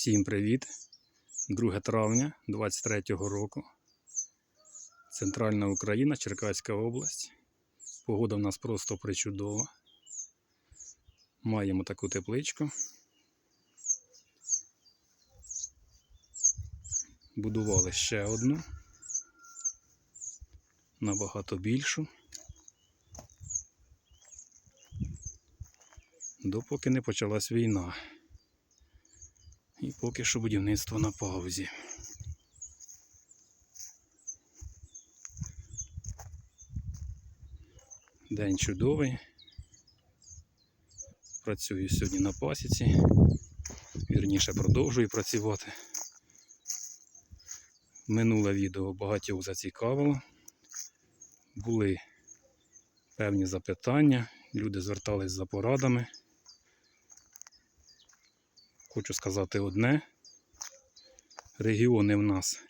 Всім привіт! 2 травня 23 року. Центральна Україна, Черкаська область. Погода в нас просто причудова. Маємо таку тепличку. Будували ще одну. Набагато більшу. Допоки не почалась війна. І поки що будівництво на паузі. День чудовий. Працюю сьогодні на пасіці. Вірніше продовжую працювати. Минуле відео багатьох зацікавило. Були певні запитання, люди звертались за порадами. Хочу сказати одне. Регіони в нас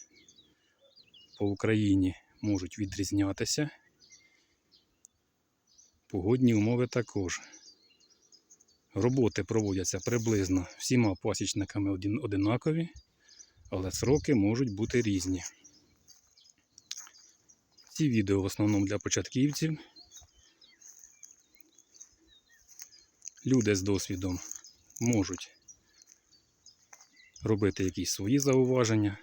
по Україні можуть відрізнятися. Погодні умови також. Роботи проводяться приблизно всіма пасічниками одинакові, але сроки можуть бути різні. Ці відео в основному для початківців. Люди з досвідом можуть робити якісь свої зауваження,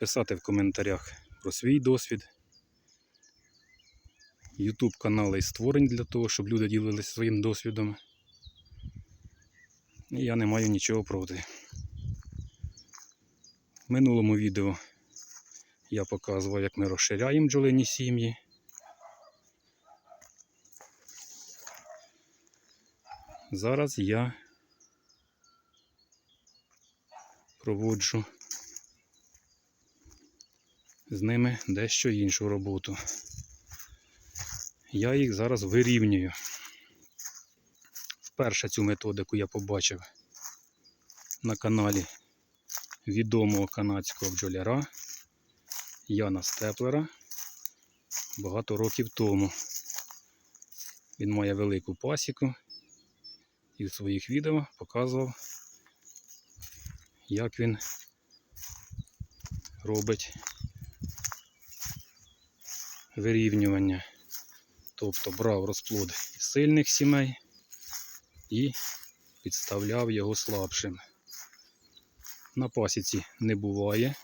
писати в коментарях про свій досвід. YouTube канали створені для того, щоб люди ділилися своїм досвідом. І я не маю нічого проти. В минулому відео я показував, як ми розширяємо бджолині сім'ї. Зараз я проводжу з ними дещо іншу роботу. Я їх зараз вирівнюю. Вперше цю методику я побачив на каналі відомого канадського бджоляра Яна Степлера багато років тому. Він має велику пасіку і в своїх відео показував як він робить вирівнювання. Тобто брав розплод сильних сімей і підставляв його слабшим. На пасіці не буває.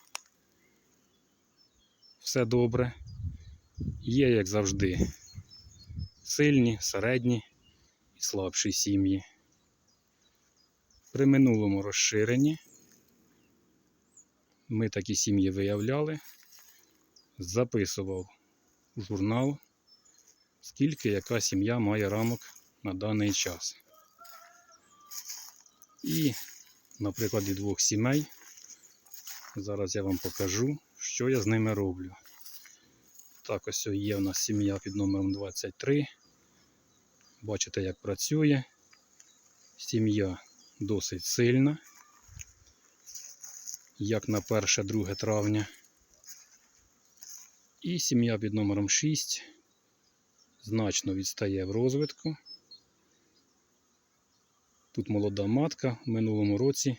Все добре. Є, як завжди, сильні, середні і слабші сім'ї. При минулому розширенні ми такі сім'ї виявляли, записував у журнал, скільки яка сім'я має рамок на даний час. І на прикладі двох сімей зараз я вам покажу, що я з ними роблю. Так, ось є у нас сім'я під номером 23. Бачите, як працює. Сім'я досить сильна як на 1-2 травня. І сім'я під номером 6 значно відстає в розвитку. Тут молода матка в минулому році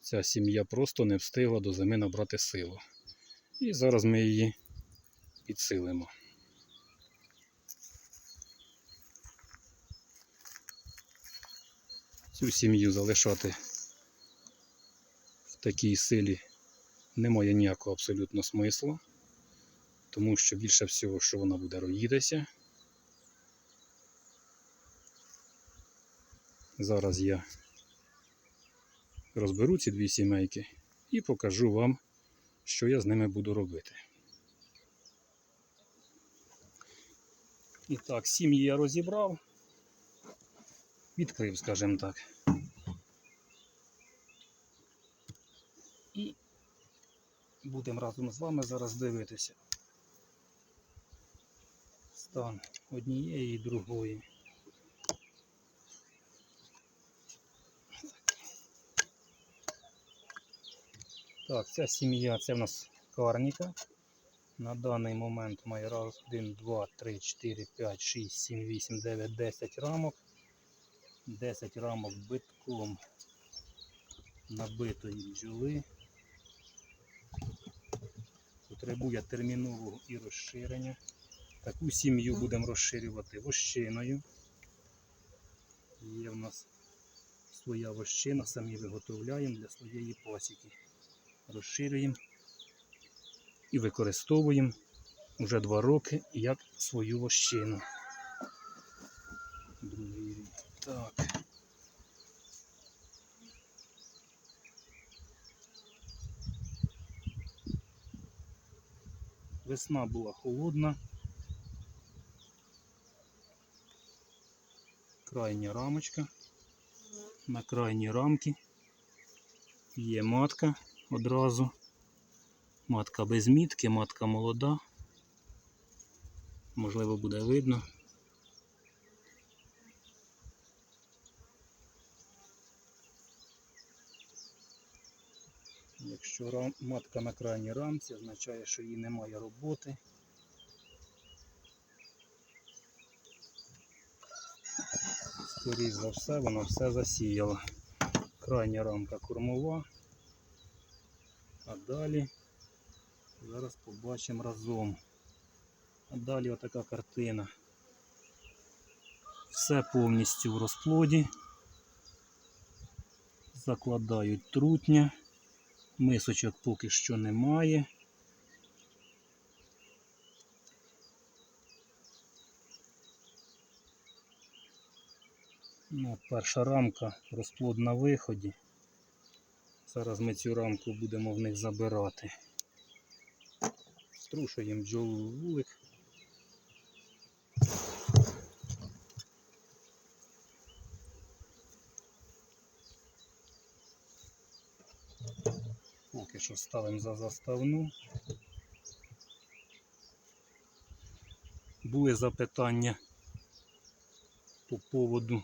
ця сім'я просто не встигла до зими набрати силу. І зараз ми її підсилимо. Цю сім'ю залишати такій силі немає ніякого абсолютно смислу, тому що більше всього, що вона буде роїтися. Зараз я розберу ці дві сімейки і покажу вам, що я з ними буду робити. І так, сім'ї я розібрав, відкрив, скажімо так. Будемо разом з вами зараз дивитися стан однієї і другої. Так, ця сім'я, це в нас карніка. На даний момент має раз, 1, 2, 3, 4, 5, 6, 7, 8, 9, 10 рамок. 10 рамок битком набитої бджоли. Потребує термінового і розширення. Таку сім'ю будемо розширювати вощиною. Є в нас своя вощина, самі виготовляємо для своєї пасіки. Розширюємо і використовуємо вже два роки як свою вощину. Другий рік. Так. Весна була холодна. Крайня рамочка. На крайній рамки є матка одразу. Матка без мітки, матка молода. Можливо, буде видно. Якщо матка на крайній рамці, означає, що їй немає роботи. Скоріше за все, вона все засіяла. Крайня рамка кормова. А далі зараз побачимо разом. А далі отака картина. Все повністю в розплоді. Закладають трутня. Мисочок поки що немає. Ну, перша рамка, розплод на виході. Зараз ми цю рамку будемо в них забирати. Струшуємо бджолу вулик. Поки що ставимо за заставну. Були запитання по поводу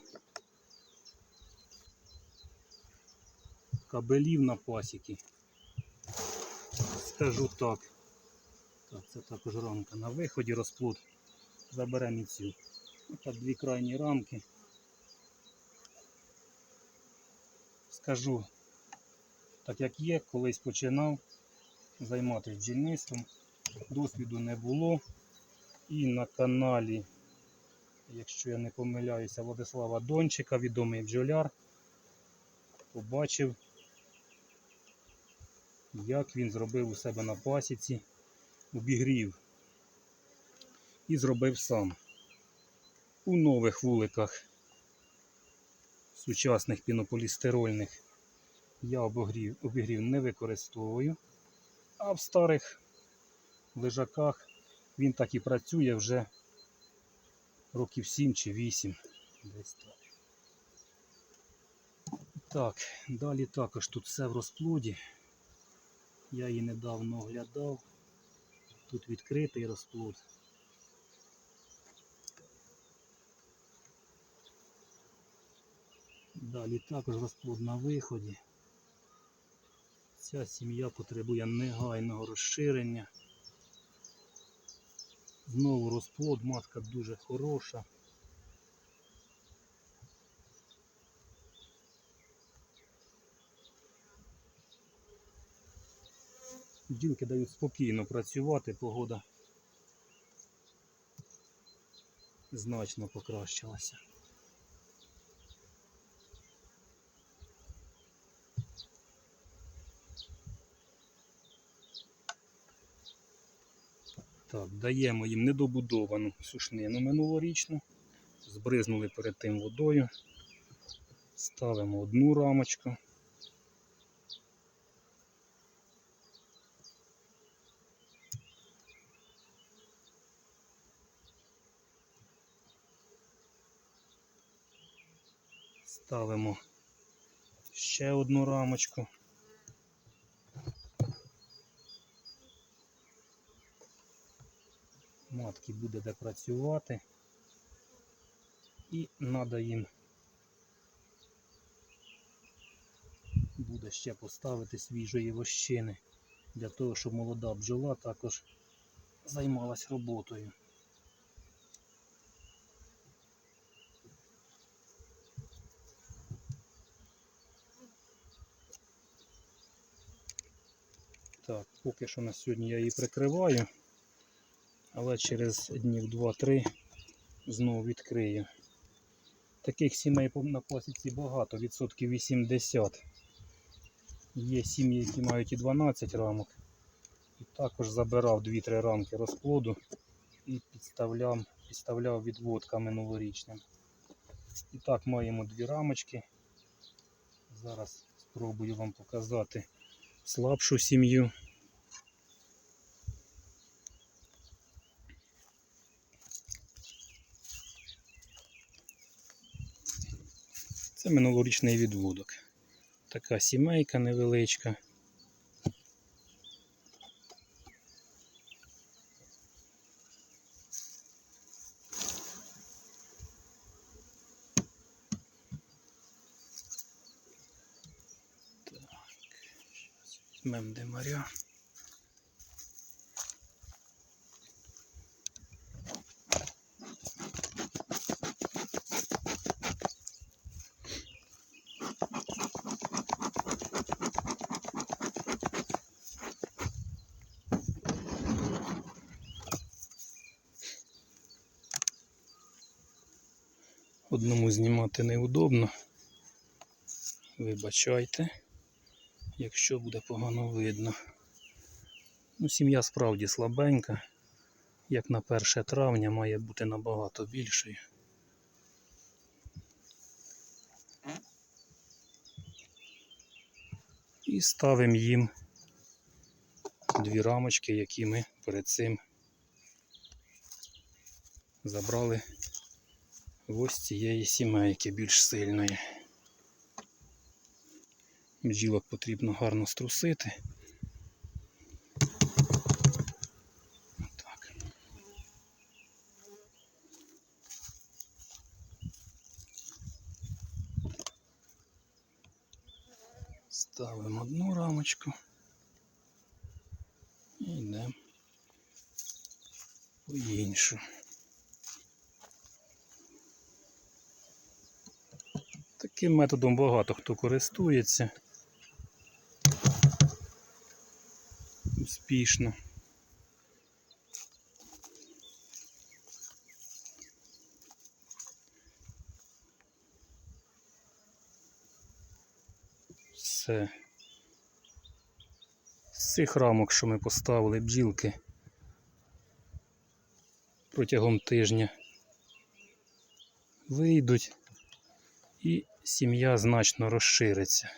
кабелів на пасіки. Скажу так. Так, це також рамка на виході розплод. Заберемо і цю. Так, дві крайні рамки. Скажу, так як є, колись починав займатися бджільництвом, досвіду не було. І на каналі, якщо я не помиляюся, Владислава Дончика, відомий бджоляр, побачив, як він зробив у себе на пасіці, обігрів і зробив сам. У нових вуликах сучасних пінополістирольних я обогрів, обігрів не використовую, а в старих лежаках він так і працює вже років 7 чи 8. Десь так. Так, далі також тут все в розплоді. Я її недавно оглядав. Тут відкритий розплод. Далі також розплод на виході. Ця сім'я потребує негайного розширення. Знову розплод, матка дуже хороша. Бджілки дають спокійно працювати, погода значно покращилася. Так, даємо їм недобудовану сушнину минулорічну. Збризнули перед тим водою. Ставимо одну рамочку. Ставимо ще одну рамочку. Матки буде де працювати. І треба їм буде ще поставити свіжої вощини для того, щоб молода бджола також займалась роботою. Так, поки що на сьогодні я її прикриваю, але через днів 2-3 знову відкрию. Таких сімей на пасіці багато, відсотків 80. Є сім'ї, які мають і 12 рамок. І також забирав 2-3 рамки розплоду і підставляв, підставляв відводками новорічним. І так маємо дві рамочки. Зараз спробую вам показати слабшу сім'ю. Це минулорічний відводок. Така сімейка невеличка. Так, візьмемо демаря. Одному знімати неудобно. Вибачайте, якщо буде погано видно. Ну, сім'я справді слабенька. Як на 1 травня має бути набагато більшою. І ставимо їм дві рамочки, які ми перед цим забрали ось цієї сімейки більш сильної. Бджілок потрібно гарно струсити. Ставимо одну рамочку і йдемо по іншу. Таким методом багато хто користується. Успішно. Все. З цих рамок, що ми поставили бджілки протягом тижня, вийдуть і сім'я значно розшириться.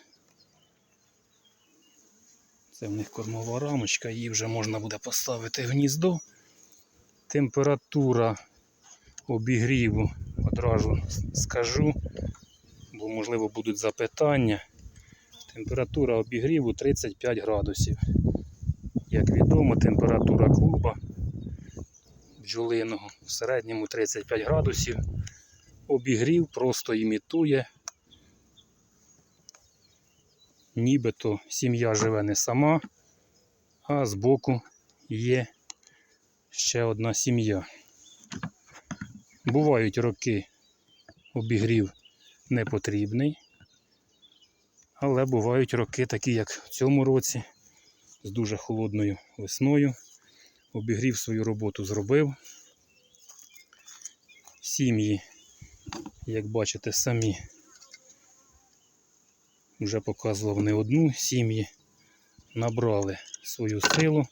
Це в них кормова рамочка, її вже можна буде поставити в гніздо. Температура обігріву одразу скажу, бо можливо будуть запитання. Температура обігріву 35 градусів. Як відомо, температура клуба бджолиного в середньому 35 градусів обігрів просто імітує. Нібито сім'я живе не сама, а збоку є ще одна сім'я. Бувають роки обігрів не потрібний, але бувають роки, такі як в цьому році, з дуже холодною весною. Обігрів свою роботу зробив. Сім'ї як бачите самі, вже показував не одну сім'ї, набрали свою силу.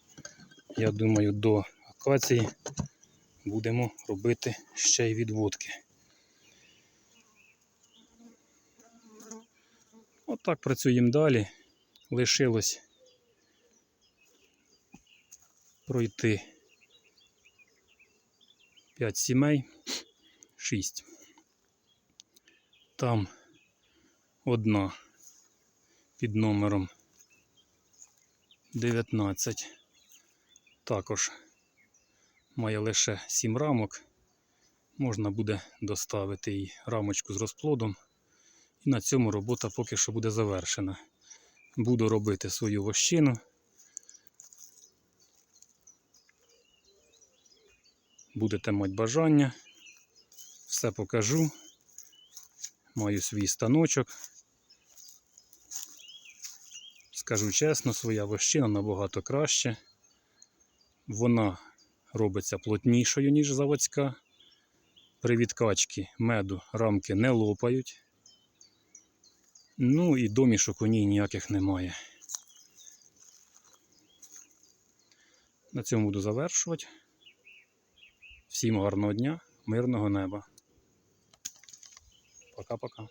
Я думаю, до акації будемо робити ще й відводки. Отак працюємо далі. Лишилось пройти 5 сімей, 6. Там одна під номером 19. Також має лише 7 рамок. Можна буде доставити їй рамочку з розплодом. І на цьому робота поки що буде завершена. Буду робити свою вощину. Будете мати бажання. Все покажу. Маю свій станочок. Скажу чесно, своя вощина набагато краще. Вона робиться плотнішою, ніж заводська. При відкачці меду рамки не лопають. Ну і домішок у ній ніяких немає. На цьому буду завершувати. Всім гарного дня, мирного неба. Пока-пока.